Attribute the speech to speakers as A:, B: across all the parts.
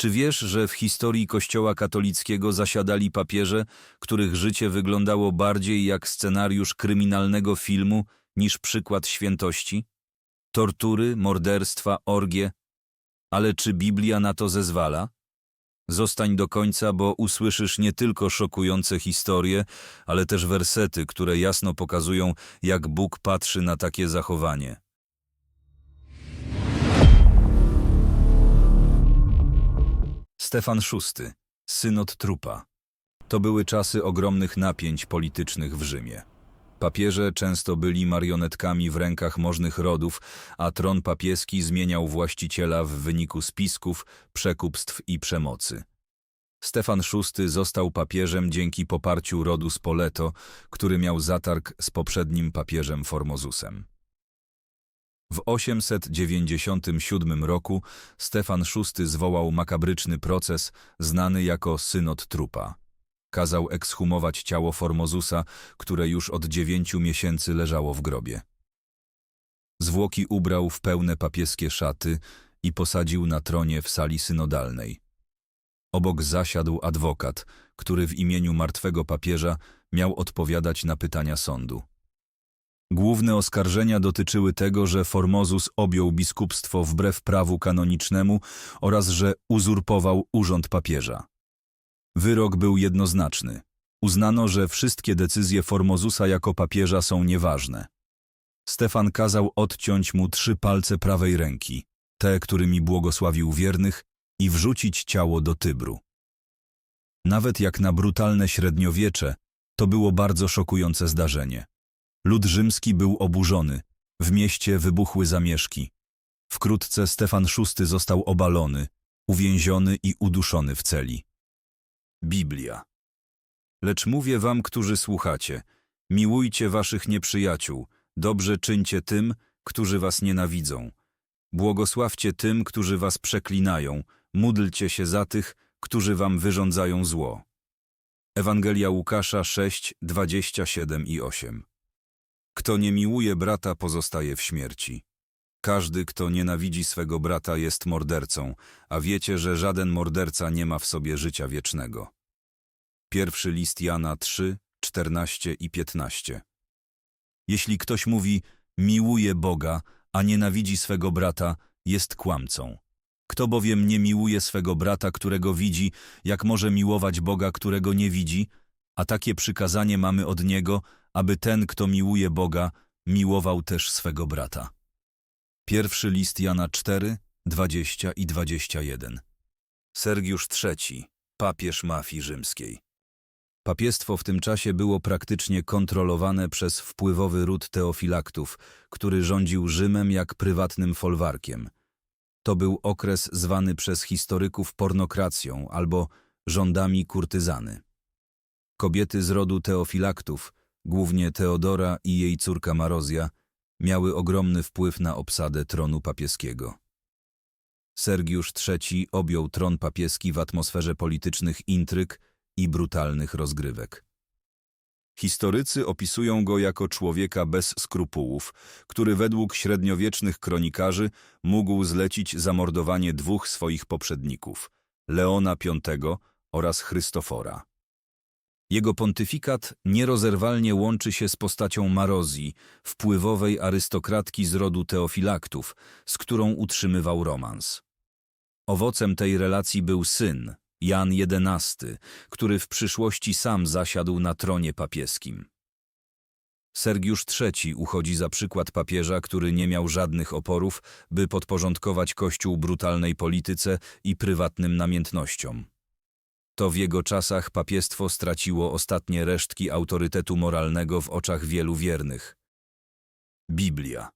A: Czy wiesz, że w historii Kościoła katolickiego zasiadali papieże, których życie wyglądało bardziej jak scenariusz kryminalnego filmu niż przykład świętości? Tortury, morderstwa, orgie. Ale czy Biblia na to zezwala? Zostań do końca, bo usłyszysz nie tylko szokujące historie, ale też wersety, które jasno pokazują, jak Bóg patrzy na takie zachowanie. Stefan VI, synod trupa. To były czasy ogromnych napięć politycznych w Rzymie. Papieże często byli marionetkami w rękach możnych rodów, a tron papieski zmieniał właściciela w wyniku spisków, przekupstw i przemocy. Stefan VI został papieżem dzięki poparciu rodu Spoleto, który miał zatarg z poprzednim papieżem Formozusem. W 897 roku Stefan VI zwołał makabryczny proces znany jako synod trupa. Kazał ekshumować ciało Formozusa, które już od dziewięciu miesięcy leżało w grobie. Zwłoki ubrał w pełne papieskie szaty i posadził na tronie w sali synodalnej. Obok zasiadł adwokat, który w imieniu martwego papieża miał odpowiadać na pytania sądu. Główne oskarżenia dotyczyły tego, że Formozus objął biskupstwo wbrew prawu kanonicznemu oraz że uzurpował urząd papieża. Wyrok był jednoznaczny. Uznano, że wszystkie decyzje Formozusa jako papieża są nieważne. Stefan kazał odciąć mu trzy palce prawej ręki, te, którymi błogosławił wiernych, i wrzucić ciało do Tybru. Nawet jak na brutalne średniowiecze, to było bardzo szokujące zdarzenie. Lud rzymski był oburzony, w mieście wybuchły zamieszki. Wkrótce Stefan VI został obalony, uwięziony i uduszony w celi. Biblia. Lecz mówię wam, którzy słuchacie, miłujcie waszych nieprzyjaciół, dobrze czyńcie tym, którzy was nienawidzą. Błogosławcie tym, którzy was przeklinają, módlcie się za tych, którzy wam wyrządzają zło. Ewangelia Łukasza 6, 27 i 8 Kto nie miłuje brata, pozostaje w śmierci. Każdy, kto nienawidzi swego brata, jest mordercą, a wiecie, że żaden morderca nie ma w sobie życia wiecznego. Pierwszy list Jana 3, 14 i 15 Jeśli ktoś mówi, miłuje Boga, a nienawidzi swego brata, jest kłamcą. Kto bowiem nie miłuje swego brata, którego widzi, jak może miłować Boga, którego nie widzi? A takie przykazanie mamy od Niego, aby ten, kto miłuje Boga, miłował też swego brata. Pierwszy list Jana 4, 20 i 21 Sergiusz III, papież mafii rzymskiej. Papiestwo w tym czasie było praktycznie kontrolowane przez wpływowy ród teofilaktów, który rządził Rzymem jak prywatnym folwarkiem. To był okres zwany przez historyków pornokracją albo rządami kurtyzany. Kobiety z rodu teofilaktów, głównie Teodora i jej córka Marozja, miały ogromny wpływ na obsadę tronu papieskiego. Sergiusz III objął tron papieski w atmosferze politycznych intryg i brutalnych rozgrywek. Historycy opisują go jako człowieka bez skrupułów, który według średniowiecznych kronikarzy mógł zlecić zamordowanie dwóch swoich poprzedników, Leona V oraz Chrystofora. Jego pontyfikat nierozerwalnie łączy się z postacią Marozji, wpływowej arystokratki z rodu Teofilaktów, z którą utrzymywał romans. Owocem tej relacji był syn, Jan XI, który w przyszłości sam zasiadł na tronie papieskim. Sergiusz III uchodzi za przykład papieża, który nie miał żadnych oporów, by podporządkować Kościół brutalnej polityce i prywatnym namiętnościom. To w jego czasach papiestwo straciło ostatnie resztki autorytetu moralnego w oczach wielu wiernych. Biblia.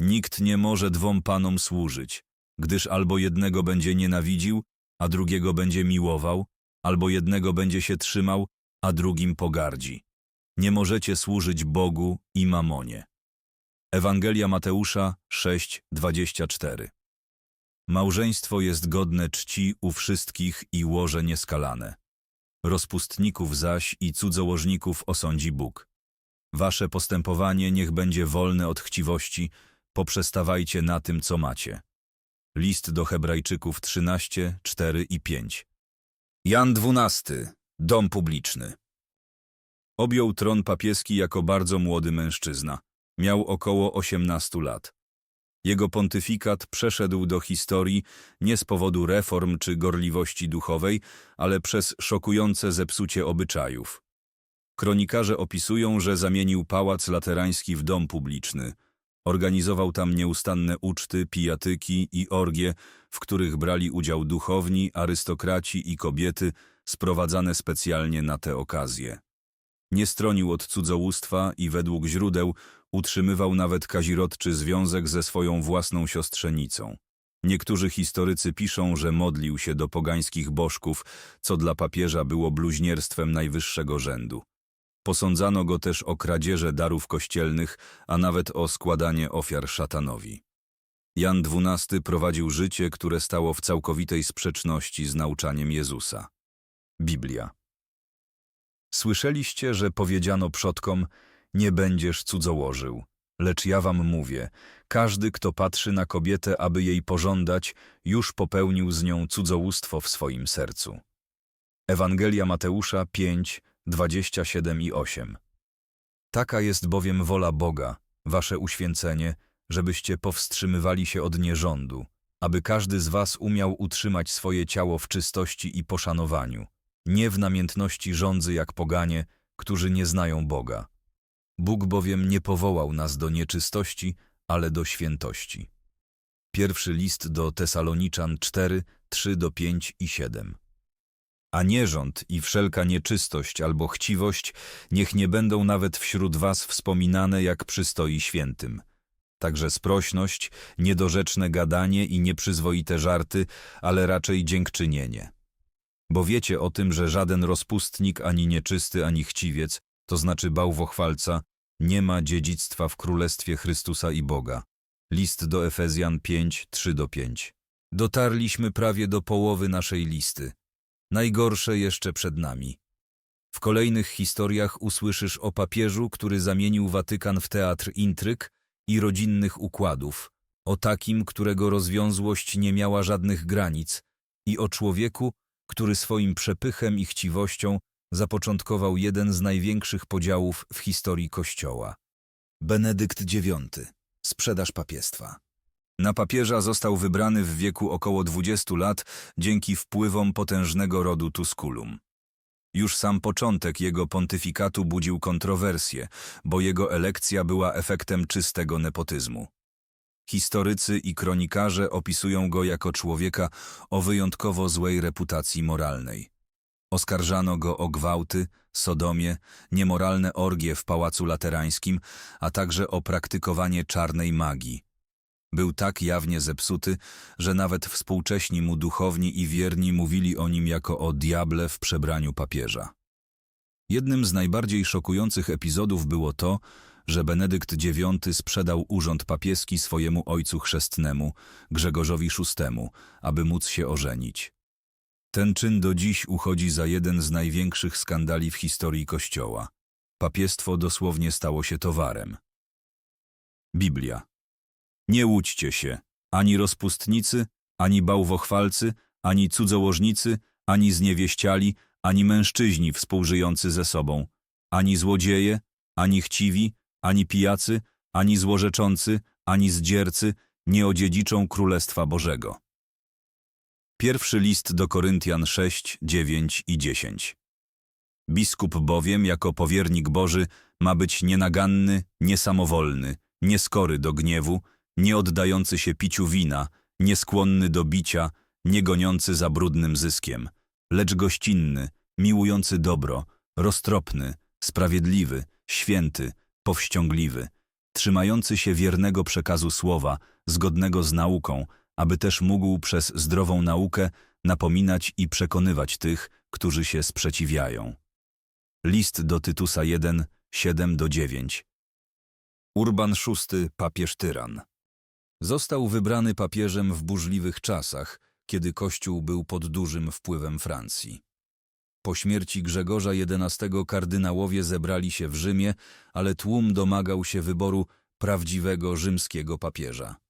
A: Nikt nie może dwom panom służyć, gdyż albo jednego będzie nienawidził, a drugiego będzie miłował, albo jednego będzie się trzymał, a drugim pogardzi. Nie możecie służyć Bogu i mamonie. Ewangelia Mateusza 6:24 Małżeństwo jest godne czci u wszystkich i łoże nieskalane. Rozpustników zaś i cudzołożników osądzi Bóg. Wasze postępowanie niech będzie wolne od chciwości, poprzestawajcie na tym, co macie. List do Hebrajczyków 13, 4 i 5. Jan XII. Dom publiczny. Objął tron papieski jako bardzo młody mężczyzna. Miał około 18 lat. Jego pontyfikat przeszedł do historii nie z powodu reform czy gorliwości duchowej, ale przez szokujące zepsucie obyczajów. Kronikarze opisują, że zamienił pałac laterański w dom publiczny. Organizował tam nieustanne uczty, pijatyki i orgie, w których brali udział duchowni, arystokraci i kobiety, sprowadzane specjalnie na te okazje. Nie stronił od cudzołóstwa i według źródeł utrzymywał nawet kazirodczy związek ze swoją własną siostrzenicą. Niektórzy historycy piszą, że modlił się do pogańskich bożków, co dla papieża było bluźnierstwem najwyższego rzędu. Posądzano go też o kradzieże darów kościelnych, a nawet o składanie ofiar szatanowi. Jan XII prowadził życie, które stało w całkowitej sprzeczności z nauczaniem Jezusa. Biblia. Słyszeliście, że powiedziano przodkom, nie będziesz cudzołożył. Lecz ja wam mówię, każdy, kto patrzy na kobietę, aby jej pożądać, już popełnił z nią cudzołóstwo w swoim sercu. Ewangelia Mateusza 5, 27 i 8. Taka jest bowiem wola Boga, wasze uświęcenie, żebyście powstrzymywali się od nierządu, aby każdy z was umiał utrzymać swoje ciało w czystości i poszanowaniu, nie w namiętności rządzy jak poganie, którzy nie znają Boga. Bóg bowiem nie powołał nas do nieczystości, ale do świętości. Pierwszy list do Tesaloniczan 4, 3 do 5 i 7. A nierząd i wszelka nieczystość albo chciwość niech nie będą nawet wśród was wspominane, jak przystoi świętym. Także sprośność, niedorzeczne gadanie i nieprzyzwoite żarty, ale raczej dziękczynienie. Bo wiecie o tym, że żaden rozpustnik, ani nieczysty, ani chciwiec, to znaczy bałwochwalca, nie ma dziedzictwa w Królestwie Chrystusa i Boga. List do Efezjan 5, 3-5. Dotarliśmy prawie do połowy naszej listy. Najgorsze jeszcze przed nami. W kolejnych historiach usłyszysz o papieżu, który zamienił Watykan w teatr intryg i rodzinnych układów, o takim, którego rozwiązłość nie miała żadnych granic i o człowieku, który swoim przepychem i chciwością zapoczątkował jeden z największych podziałów w historii Kościoła. Benedykt IX. Sprzedaż papiestwa. Na papieża został wybrany w wieku około 20 lat dzięki wpływom potężnego rodu Tusculum. Już sam początek jego pontyfikatu budził kontrowersje, bo jego elekcja była efektem czystego nepotyzmu. Historycy i kronikarze opisują go jako człowieka o wyjątkowo złej reputacji moralnej. Oskarżano go o gwałty, sodomię, niemoralne orgie w Pałacu Laterańskim, a także o praktykowanie czarnej magii. Był tak jawnie zepsuty, że nawet współcześni mu duchowni i wierni mówili o nim jako o diable w przebraniu papieża. Jednym z najbardziej szokujących epizodów było to, że Benedykt IX sprzedał urząd papieski swojemu ojcu chrzestnemu, Grzegorzowi VI, aby móc się ożenić. Ten czyn do dziś uchodzi za jeden z największych skandali w historii Kościoła. Papiestwo dosłownie stało się towarem. Biblia. Nie łudźcie się, ani rozpustnicy, ani bałwochwalcy, ani cudzołożnicy, ani zniewieściali, ani mężczyźni współżyjący ze sobą, ani złodzieje, ani chciwi, ani pijacy, ani złorzeczący, ani zdziercy nie odziedziczą Królestwa Bożego. Pierwszy list do Koryntian 6, 9 i 10. Biskup bowiem, jako powiernik Boży, ma być nienaganny, niesamowolny, nieskory do gniewu, nie oddający się piciu wina, nieskłonny do bicia, nie goniący za brudnym zyskiem, lecz gościnny, miłujący dobro, roztropny, sprawiedliwy, święty, powściągliwy, trzymający się wiernego przekazu słowa, zgodnego z nauką, aby też mógł przez zdrową naukę napominać i przekonywać tych, którzy się sprzeciwiają. List do Tytusa 1, 7 do 9. Urban VI, papież tyran. Został wybrany papieżem w burzliwych czasach, kiedy Kościół był pod dużym wpływem Francji. Po śmierci Grzegorza XI kardynałowie zebrali się w Rzymie, ale tłum domagał się wyboru prawdziwego rzymskiego papieża.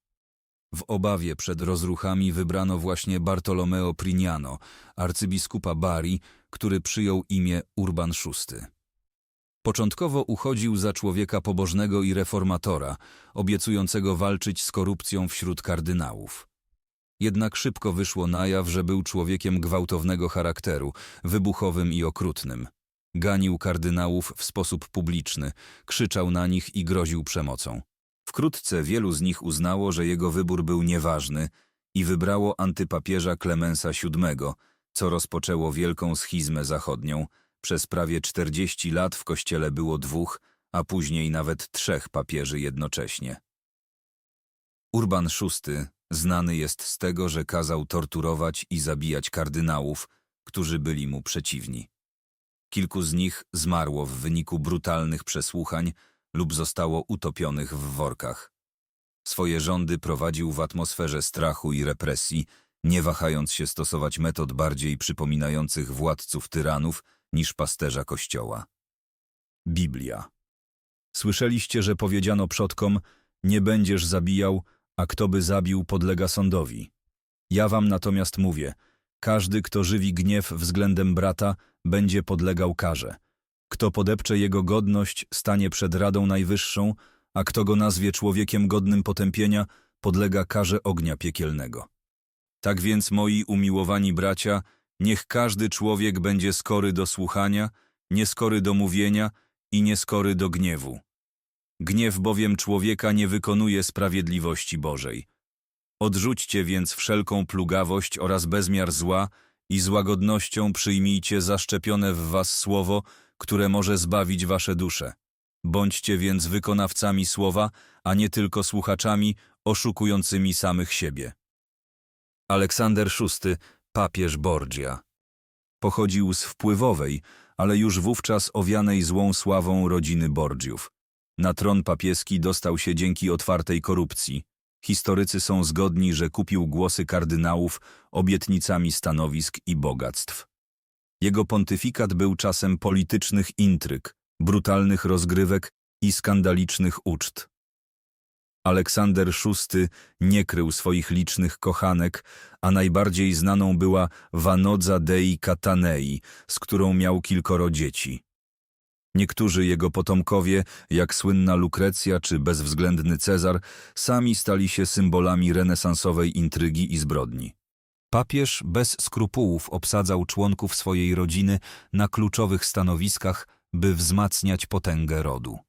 A: W obawie przed rozruchami wybrano właśnie Bartolomeo Prignano, arcybiskupa Bari, który przyjął imię Urban VI. Początkowo uchodził za człowieka pobożnego i reformatora, obiecującego walczyć z korupcją wśród kardynałów. Jednak szybko wyszło na jaw, że był człowiekiem gwałtownego charakteru, wybuchowym i okrutnym. Ganił kardynałów w sposób publiczny, krzyczał na nich i groził przemocą. Wkrótce wielu z nich uznało, że jego wybór był nieważny i wybrało antypapieża Klemensa VII, co rozpoczęło wielką schizmę zachodnią. Przez prawie 40 lat w kościele było dwóch, a później nawet trzech papieży jednocześnie. Urban VI znany jest z tego, że kazał torturować i zabijać kardynałów, którzy byli mu przeciwni. Kilku z nich zmarło w wyniku brutalnych przesłuchań lub zostało utopionych w workach. Swoje rządy prowadził w atmosferze strachu i represji, nie wahając się stosować metod bardziej przypominających władców tyranów niż pasterza kościoła. Biblia. Słyszeliście, że powiedziano przodkom, nie będziesz zabijał, a kto by zabił, podlega sądowi. Ja wam natomiast mówię, każdy, kto żywi gniew względem brata, będzie podlegał karze. Kto podepcze jego godność, stanie przed Radą Najwyższą, a kto go nazwie człowiekiem godnym potępienia, podlega karze ognia piekielnego. Tak więc, moi umiłowani bracia, niech każdy człowiek będzie skory do słuchania, nieskory do mówienia i nieskory do gniewu. Gniew bowiem człowieka nie wykonuje sprawiedliwości Bożej. Odrzućcie więc wszelką plugawość oraz bezmiar zła i z łagodnością przyjmijcie zaszczepione w was słowo, które może zbawić wasze dusze. Bądźcie więc wykonawcami słowa, a nie tylko słuchaczami oszukującymi samych siebie. Aleksander VI, papież Borgia. Pochodził z wpływowej, ale już wówczas owianej złą sławą rodziny Borgiów. Na tron papieski dostał się dzięki otwartej korupcji. Historycy są zgodni, że kupił głosy kardynałów obietnicami stanowisk i bogactw. Jego pontyfikat był czasem politycznych intryg, brutalnych rozgrywek i skandalicznych uczt. Aleksander VI nie krył swoich licznych kochanek, a najbardziej znaną była Vanodza dei Catanei, z którą miał kilkoro dzieci. Niektórzy jego potomkowie, jak słynna Lukrecja czy bezwzględny Cezar, sami stali się symbolami renesansowej intrygi i zbrodni. Papież bez skrupułów obsadzał członków swojej rodziny na kluczowych stanowiskach, by wzmacniać potęgę rodu.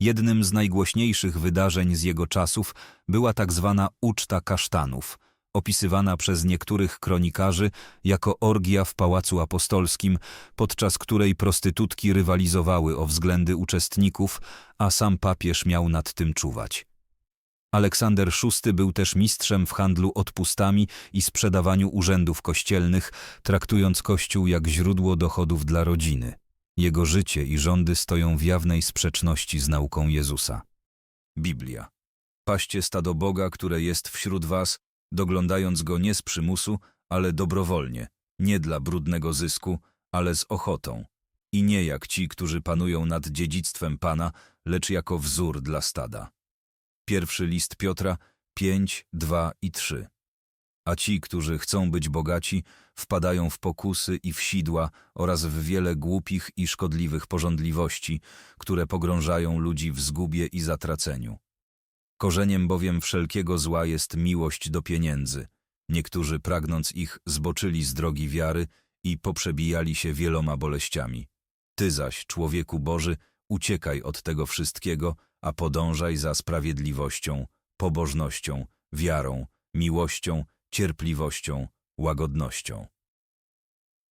A: Jednym z najgłośniejszych wydarzeń z jego czasów była tak zwana uczta kasztanów, opisywana przez niektórych kronikarzy jako orgia w Pałacu Apostolskim, podczas której prostytutki rywalizowały o względy uczestników, a sam papież miał nad tym czuwać. Aleksander VI był też mistrzem w handlu odpustami i sprzedawaniu urzędów kościelnych, traktując Kościół jak źródło dochodów dla rodziny. Jego życie i rządy stoją w jawnej sprzeczności z nauką Jezusa. Biblia. Paście stado Boga, które jest wśród was, doglądając go nie z przymusu, ale dobrowolnie, nie dla brudnego zysku, ale z ochotą. I nie jak ci, którzy panują nad dziedzictwem Pana, lecz jako wzór dla stada. Pierwszy list Piotra 5, 2 i 3. A ci, którzy chcą być bogaci, wpadają w pokusy i w sidła oraz w wiele głupich i szkodliwych porządliwości, które pogrążają ludzi w zgubie i zatraceniu. Korzeniem bowiem wszelkiego zła jest miłość do pieniędzy. Niektórzy pragnąc ich zboczyli z drogi wiary i poprzebijali się wieloma boleściami. Ty zaś, człowieku Boży, uciekaj od tego wszystkiego, a podążaj za sprawiedliwością, pobożnością, wiarą, miłością, cierpliwością, łagodnością.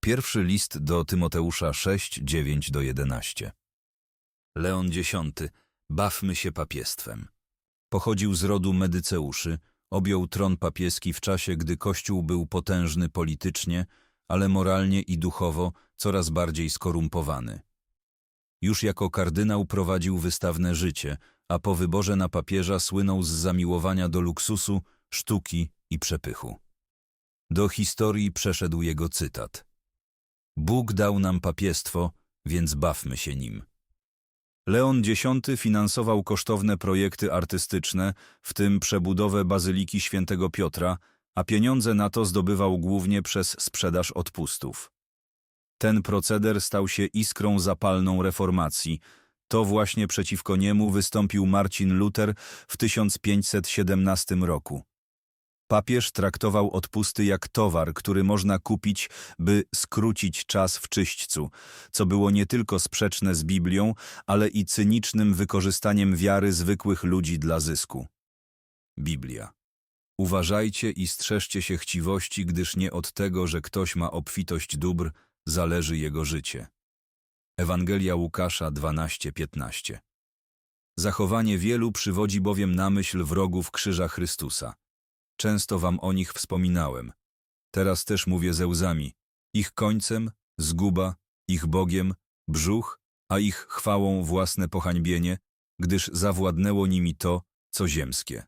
A: Pierwszy list do Tymoteusza 6, 9 do 11. Leon X. Bawmy się papiestwem. Pochodził z rodu Medyceuszy, objął tron papieski w czasie, gdy Kościół był potężny politycznie, ale moralnie i duchowo coraz bardziej skorumpowany. Już jako kardynał prowadził wystawne życie, a po wyborze na papieża słynął z zamiłowania do luksusu, sztuki i przepychu. Do historii przeszedł jego cytat. Bóg dał nam papiestwo, więc bawmy się nim. Leon X finansował kosztowne projekty artystyczne, w tym przebudowę Bazyliki Świętego Piotra, a pieniądze na to zdobywał głównie przez sprzedaż odpustów. Ten proceder stał się iskrą zapalną reformacji. To właśnie przeciwko niemu wystąpił Marcin Luther w 1517 roku. Papież traktował odpusty jak towar, który można kupić, by skrócić czas w czyśćcu, co było nie tylko sprzeczne z Biblią, ale i cynicznym wykorzystaniem wiary zwykłych ludzi dla zysku. Biblia. Uważajcie i strzeżcie się chciwości, gdyż nie od tego, że ktoś ma obfitość dóbr, zależy jego życie. Ewangelia Łukasza 12:15. Zachowanie wielu przywodzi bowiem na myśl wrogów krzyża Chrystusa. Często wam o nich wspominałem. Teraz też mówię ze łzami. Ich końcem zguba, ich Bogiem brzuch, a ich chwałą własne pohańbienie, gdyż zawładnęło nimi to, co ziemskie.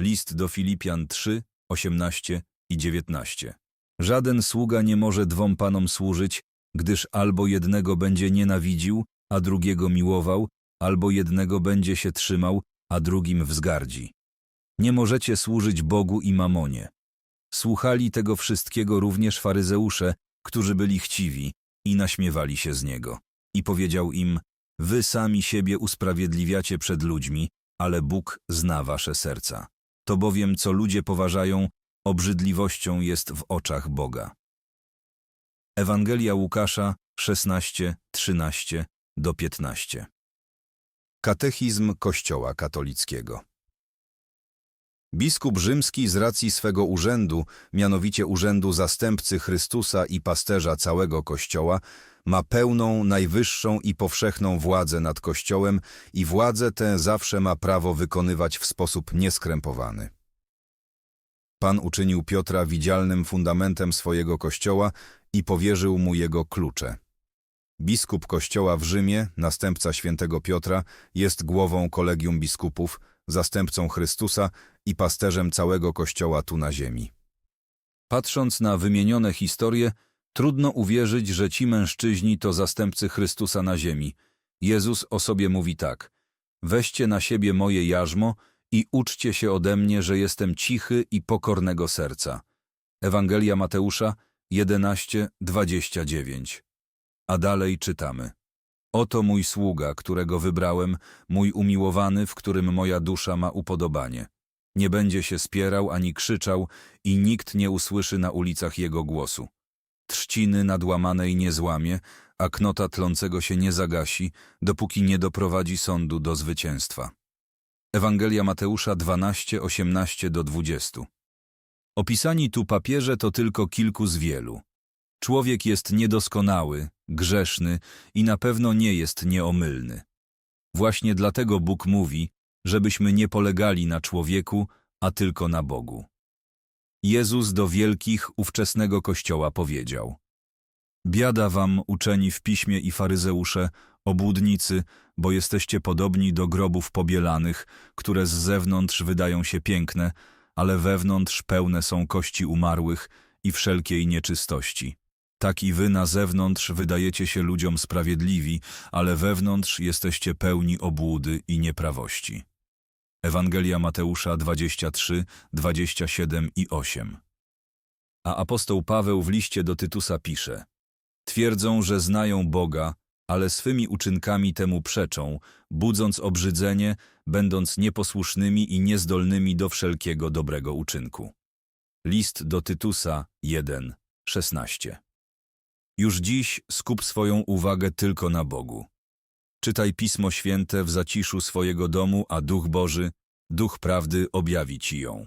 A: List do Filipian 3, 18 i 19. Żaden sługa nie może dwom panom służyć, gdyż albo jednego będzie nienawidził, a drugiego miłował, albo jednego będzie się trzymał, a drugim wzgardzi. Nie możecie służyć Bogu i mamonie. Słuchali tego wszystkiego również faryzeusze, którzy byli chciwi i naśmiewali się z niego. I powiedział im, wy sami siebie usprawiedliwiacie przed ludźmi, ale Bóg zna wasze serca. To bowiem, co ludzie poważają, obrzydliwością jest w oczach Boga. Ewangelia Łukasza 16, 13 do 15 Katechizm Kościoła katolickiego Biskup rzymski z racji swego urzędu, mianowicie urzędu zastępcy Chrystusa i pasterza całego Kościoła, ma pełną, najwyższą i powszechną władzę nad Kościołem i władzę tę zawsze ma prawo wykonywać w sposób nieskrępowany. Pan uczynił Piotra widzialnym fundamentem swojego Kościoła i powierzył mu jego klucze. Biskup Kościoła w Rzymie, następca świętego Piotra, jest głową kolegium biskupów, zastępcą Chrystusa i pasterzem całego Kościoła tu na ziemi. Patrząc na wymienione historie, trudno uwierzyć, że ci mężczyźni to zastępcy Chrystusa na ziemi. Jezus o sobie mówi tak: Weźcie na siebie moje jarzmo i uczcie się ode mnie, że jestem cichy i pokornego serca. Ewangelia Mateusza 11:29. A dalej czytamy: Oto mój sługa, którego wybrałem, mój umiłowany, w którym moja dusza ma upodobanie. Nie będzie się spierał ani krzyczał i nikt nie usłyszy na ulicach jego głosu. Trzciny nadłamanej nie złamie, a knota tlącego się nie zagasi, dopóki nie doprowadzi sądu do zwycięstwa. Ewangelia Mateusza 12, 18 do 20. Opisani tu papieże to tylko kilku z wielu. Człowiek jest niedoskonały, grzeszny i na pewno nie jest nieomylny. Właśnie dlatego Bóg mówi, żebyśmy nie polegali na człowieku, a tylko na Bogu. Jezus do wielkich ówczesnego Kościoła powiedział Biada wam, uczeni w piśmie i faryzeusze, obłudnicy, bo jesteście podobni do grobów pobielanych, które z zewnątrz wydają się piękne, ale wewnątrz pełne są kości umarłych i wszelkiej nieczystości. Tak i wy na zewnątrz wydajecie się ludziom sprawiedliwi, ale wewnątrz jesteście pełni obłudy i nieprawości. Ewangelia Mateusza 23, 27 i 8 A apostoł Paweł w liście do Tytusa pisze Twierdzą, że znają Boga, ale swymi uczynkami temu przeczą, budząc obrzydzenie, będąc nieposłusznymi i niezdolnymi do wszelkiego dobrego uczynku. List do Tytusa 1, 16 Już dziś skup swoją uwagę tylko na Bogu. Czytaj Pismo Święte w zaciszu swojego domu, a Duch Boży, Duch Prawdy objawi Ci ją.